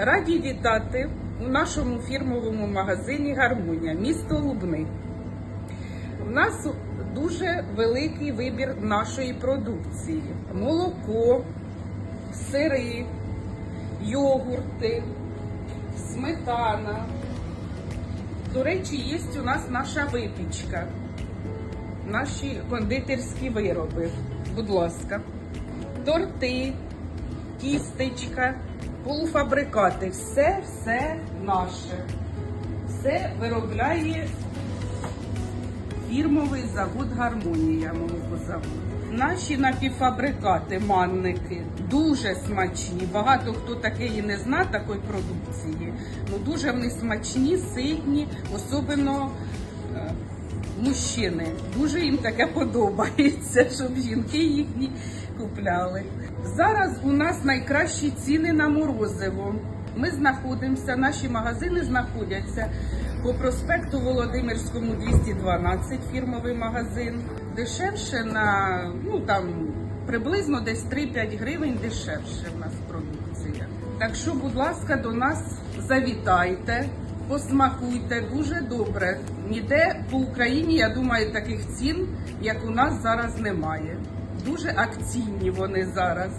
Раді вітати у нашому фірмовому магазині Гармонія, місто Лубни. У нас дуже великий вибір нашої продукції: молоко, сири, йогурти, сметана. До речі, є у нас наша випічка, наші кондитерські вироби. Будь ласка, торти, тістечка, полуфабрикати. Все, все наше. Все виробляє фірмовий завод Гармонія молокозавод. Наші напівфабрикати, манники дуже смачні. Багато хто такої не зна такої продукції. Ну дуже вони смачні, ситні, особливо мужчини. Дуже їм таке подобається, щоб жінки їхні купляли. Зараз у нас найкращі ціни на морозиво. Ми знаходимося, наші магазини знаходяться по проспекту Володимирському 212, фірмовий магазин. Дешевше на ну там приблизно десь 3-5 гривень дешевше в нас продукція. Так що, будь ласка, до нас завітайте, посмакуйте дуже добре. Ніде по Україні, я думаю, таких цін, як у нас зараз немає. Дуже акційні вони зараз.